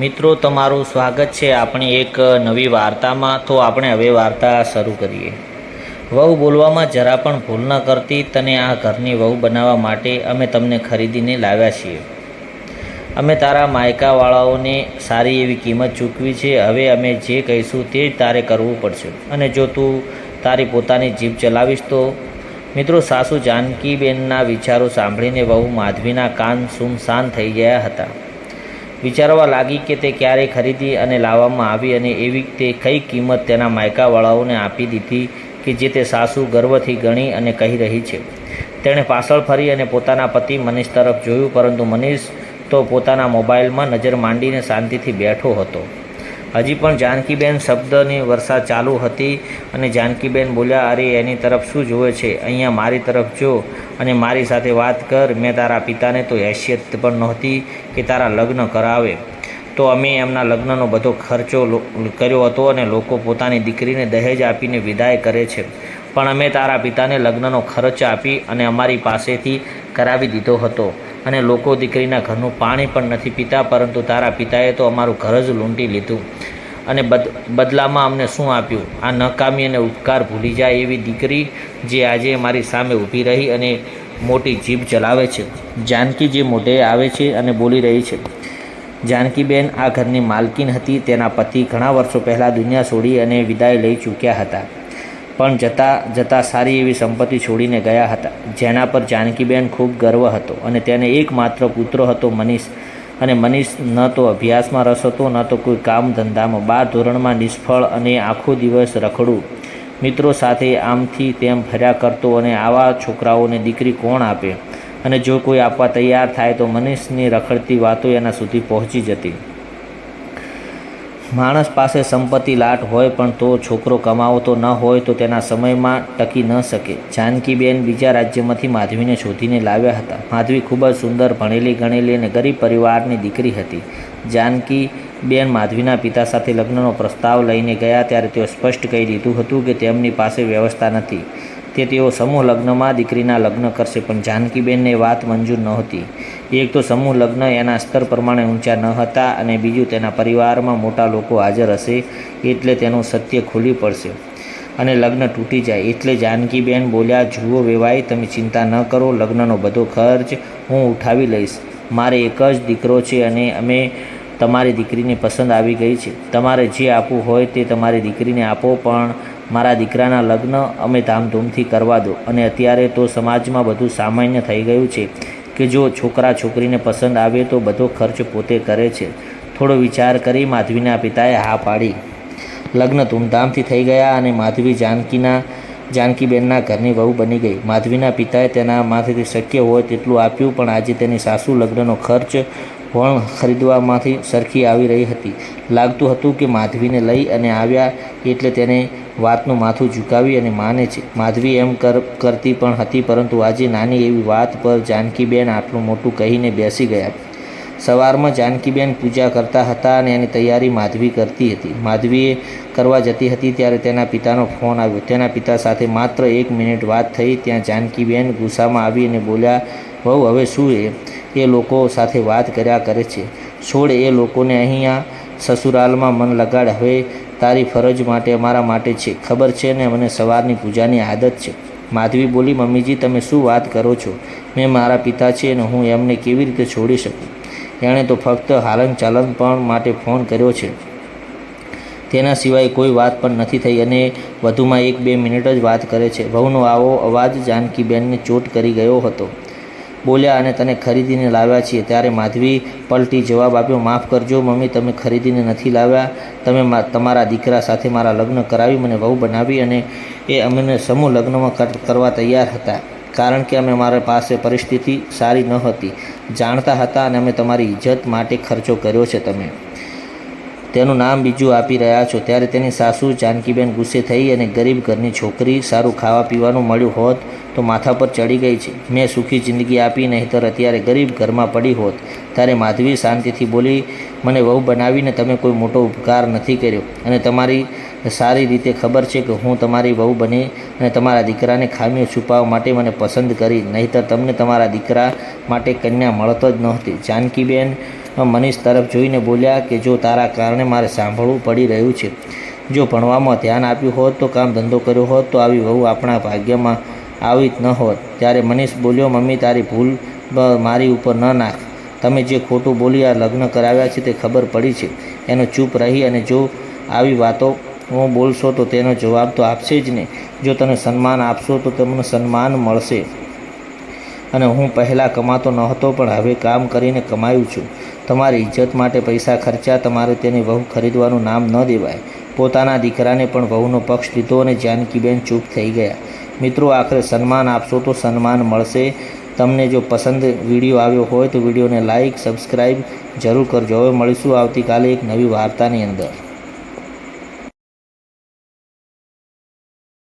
મિત્રો, તમારું સ્વાગત છે આપણી એક નવી વાર્તામાં. તો આપણે હવે વાર્તા શરૂ કરીએ. વહુ બોલવામાં જરા પણ ભૂલ ન કરતી, તને આ ઘરની વહુ બનાવવા માટે અમે તમને ખરીદીને લાવ્યા છીએ. અમે તારા માયકાવાળાઓને સારી એવી કિંમત ચૂકવી છે. હવે અમે જે કહીશું તે જ તારે કરવું પડશે. અને જો તું તારી પોતાની જીભ ચલાવીશ તો? મિત્રો, સાસુ જાનકીબેનના વિચારો સાંભળીને વહુ માધવીના કાન સુમસાન થઈ ગયા હતા. વિચારવા લાગી કે તે ક્યારે ખરીદી અને લાવવામાં આવી અને એવી તે કઈ કિંમત તેના માયકાવાળાઓને આપી દીધી કે જે તે સાસુ ગર્વથી ગણી અને કહી રહી છે. તેણે પાછળ ફરી અને પોતાના પતિ મનીષ તરફ જોયું, પરંતુ મનીષ તો પોતાના મોબાઈલમાં નજર માંડીને શાંતિથી બેઠો હતો. હજી પણ જાનકીબેન શબ્દની વર્ષા ચાલુ હતી અને જાનકીબેન બોલ્યા, અરે, એની તરફ શું જુએ છે? અહીંયા મારી તરફ જો અને મારી સાથે વાત કર. મેં તારા પિતાને તો હેસિયત પણ નહોતી કે તારા લગ્ન કરાવે. તો અમે એમના લગ્નનો બધો ખર્ચો કર્યો હતો અને લોકો પોતાની દીકરીને દહેજ આપીને વિદાય કરે છે. પણ અમે તારા પિતાને લગ્નનો ખર્ચ આપી અને અમારી પાસેથી કરાવી દીધો હતો. અને લોકો દીકરીના ઘરનું પાણી પણ નથી પીતા, પરંતુ તારા પિતાએ તો અમારું ઘર જ લૂંટી લીધું. અને બદ, બદલામાં અમને શું આપ્યું? આ નકામી અને ઉપકાર ભૂલી જાય એવી દીકરી જે આજે મારી સામે ઊભી રહી અને મોટી જીભ ચલાવે છે. જાનકી જે મોઢે આવે છે અને બોલી રહી છે. જાનકીબેન, આ ઘરની માલકીન હતી, તેના પતિ ઘણા વર્ષો પહેલાં દુનિયા છોડી અને વિદાય લઈ ચૂક્યા હતા. પણ જતાં જતાં સારી એવી સંપત્તિ છોડીને ગયા હતા. જેના પર જાનકીબેન ખૂબ ગર્વ હતો અને તેને એકમાત્ર પુત્ર હતો મનીષ. અને મનીષ ન તો અભ્યાસમાં રસ હતો, ન તો કોઈ કામ ધંધામાં. બાર ધોરણમાં નિષ્ફળ અને આખો દિવસ રખડું મિત્રો સાથે આમથી તેમ ફર્યા કરતો અને આવા છોકરાઓને દીકરી કોણ આપે? અને જો કોઈ આપવા તૈયાર થાય તો મનીષની રખડતી વાતો એના સુધી પહોંચી જતી. માણસ પાસે સંપત્તિ લાટ હોય પણ તો છોકરો કમાવતો ન હોય તો તેના સમયમાં ટકી ન શકે. જાનકીબેન બીજા રાજ્યમાંથી માધવીને શોધીને લાવ્યા હતા. માધવી ખૂબ જ સુંદર, ભણેલી, ગણેલી અને ગરીબ પરિવારની દીકરી હતી. જાનકી બેન માધવીના પિતા સાથે લગ્નનો પ્રસ્તાવ લઈને ગયા ત્યારે તેઓ સ્પષ્ટ કહી દીધું હતું કે તેમની પાસે વ્યવસ્થા નથી. તે તેઓ સમૂહ લગ્નમાં દીકરીના લગ્ન કરશે, પણ જાનકીબેનને વાત મંજૂર નહોતી. એક તો સમૂહ લગ્ન એના સ્તર પ્રમાણે ઊંચા ન હતા અને બીજું તેના પરિવારમાં મોટા લોકો હાજર હશે એટલે તેનું સત્ય ખુલ્લી પડશે અને લગ્ન તૂટી જાય. એટલે જાનકીબેન બોલ્યા, જુઓ વેવાય તમે ચિંતા ન કરો, લગ્નનો બધો ખર્ચ હું ઉઠાવી લઈશ. મારે એક જ દીકરો છે અને અમે તમારી દીકરીને પસંદ આવી ગઈ છે. તમારે જે આપવું હોય તે તમારી દીકરીને આપો, પણ મારા દીકરાના લગ્ન અમે ધામધૂમથી કરવા દો. અને અત્યારે તો સમાજમાં બધું સામાન્ય થઈ ગયું છે કે જો છોકરા છોકરીને પસંદ આવે તો બધો ખર્ચ પોતે કરે છે. થોડો વિચાર કરી માધવીના પિતાએ હા પાડી. લગ્ન ધૂમધામથી થઈ ગયા અને માધવી જાનકીના, જાનકીબેનના ઘરની વહુ બની ગઈ. માધવીના પિતાએ તેના માથેથી શક્ય હોય તેટલું આપ્યું, પણ આજે તેની સાસુ લગ્નનો ખર્ચ વણ ખરીદવામાંથી સરખી આવી રહી હતી. લાગતું હતું કે માધવીને લઈ અને આવ્યા એટલે તેને વાતનું માથું ઝુકાવી અને માને છે. માધવી એમ કર, કરતી પણ હતી પરંતુ આજે નાની એવી વાત પર જાનકીબેન આટલું મોટું કહીને બેસી ગયા. સવારમાં જાનકીબેન પૂજા કરતા હતા અને એની તૈયારી માધવી કરતી હતી. માધવીએ કરવા જતી હતી ત્યારે તેના પિતાનો ફોન આવ્યો. તેના પિતા સાથે માત્ર એક મિનિટ વાત થઈ. ત્યાં જાનકીબેન ગુસ્સામાં આવી અને બોલ્યા, વહુ, હવે શું એ? એ લોકો સાથે વાત કર્યા કરે છે. છોડ એ લોકોને અહીંયા સસુરાલમાં મન લગાડ, હવે તારી ફરજ માટે, અમારા માટે છે. ખબર છે ને મને સવારની પૂજાની આદત છે. માધવી બોલી, મમ્મીજી, તમે શું વાત કરો છો? મેં મારા પિતા છે અને હું એમને કેવી રીતે છોડી શકું? એણે તો ફક્ત હાલન ચાલન પણ માટે ફોન કર્યો છે. તેના સિવાય કોઈ વાત પણ નથી થઈ અને વધુમાં એક બે મિનિટ જ વાત કરે છે. વહુનો આવો અવાજ જાનકીબેનને ચોટ કરી ગયો હતો. બોલ્યા અને તને ખરીદીને લાવ્યા છીએ. ત્યારે માધવી પલટી જવાબ આપ્યો, માફ કરજો મમ્મી, તમે ખરીદીને નથી લાવ્યા. તમે તમારા દીકરા સાથે મારા લગ્ન કરાવી, મને વહુ બનાવી અને એ અમને સમૂહ લગ્નમાં કરવા તૈયાર હતા. કારણ કે અમે મારા પાસે પરિસ્થિતિ સારી ન હતી. જાણતા હતા અને અમે તમારી ઇજ્જત માટે ખર્ચો કર્યો છે તમે. તેનું નામ બીજું આપી રહ્યા છો. ત્યારે તેની સાસુ જાનકીબેન ગુસ્સે થઈ અને ગરીબ ઘરની છોકરી સારું ખાવા પીવાનું મળ્યું હોત તો માથા પર ચડી ગઈ છે. મેં સુખી જિંદગી આપી નહીંતર અત્યારે ગરીબ ઘરમાં પડી હોત. ત્યારે માધવી શાંતિથી બોલી, મને વહુ બનાવીને તમે કોઈ મોટો ઉપકાર નથી કર્યો. અને તમારી સારી રીતે ખબર છે કે હું તમારી વહુ બની અને તમારા દીકરાને ખામીઓ છુપાવવા માટે મને પસંદ કરી. નહીંતર તમને તમારા દીકરા માટે કન્યા મળતો જ નહોતી. જાનકીબેન મનીષ તરફ જોઈને બોલ્યા કે જો તારા કારણે મારે સાંભળવું પડી રહ્યું છે. જો ભણવામાં ધ્યાન આપ્યું હોત તો કામ ધંધો કર્યો હોત તો આવી વહુ આપણા ભાગ્યમાં આવી જ ન હોત. ત્યારે મનીષ બોલ્યો, મમ્મી, તારી ભૂલ મારી ઉપર ન નાખ. તમે જે ખોટું બોલી આ લગ્ન કરાવ્યા છે તે ખબર પડી છે. એનો ચૂપ રહી અને જો આવી વાતો હું બોલશો તો તેનો જવાબ તો આપશે જ ને. જો તને સન્માન આપશો તો તમને સન્માન મળશે. અને હું પહેલાં કમાતો નહોતો પણ હવે કામ કરીને કમાયું છું. તમારી ઇજ્જત માટે પૈસા ખર્ચા તમારે તેને વહુ ખરીદવાનું નામ ન દેવાય. પોતાના દીકરાને પણ વહુનો પક્ષ લીધો અને જાનકીબેન ચૂપ થઈ ગયા. મિત્રો, આખરે સન્માન આપશો તો સન્માન મળશે. તમને જો પસંદ વીડિયો આવ્યો હોય તો વિડીયોને લાઇક સબસ્ક્રાઈબ જરૂર કરજો. હવે મળીશું આવતીકાલે એક નવી વાર્તાની અંદર.